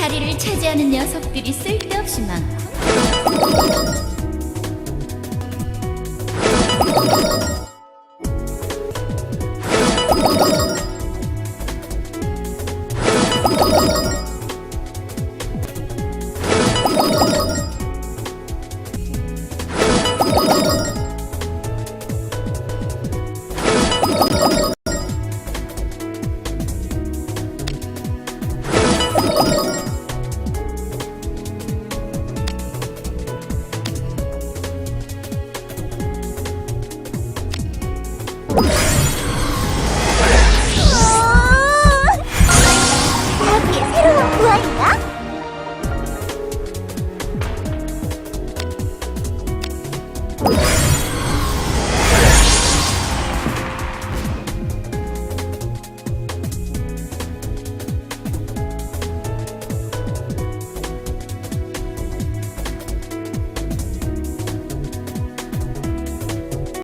자리를 차지하는 녀석들이 쓸데없이 많고 여기 새로운 구하인가? you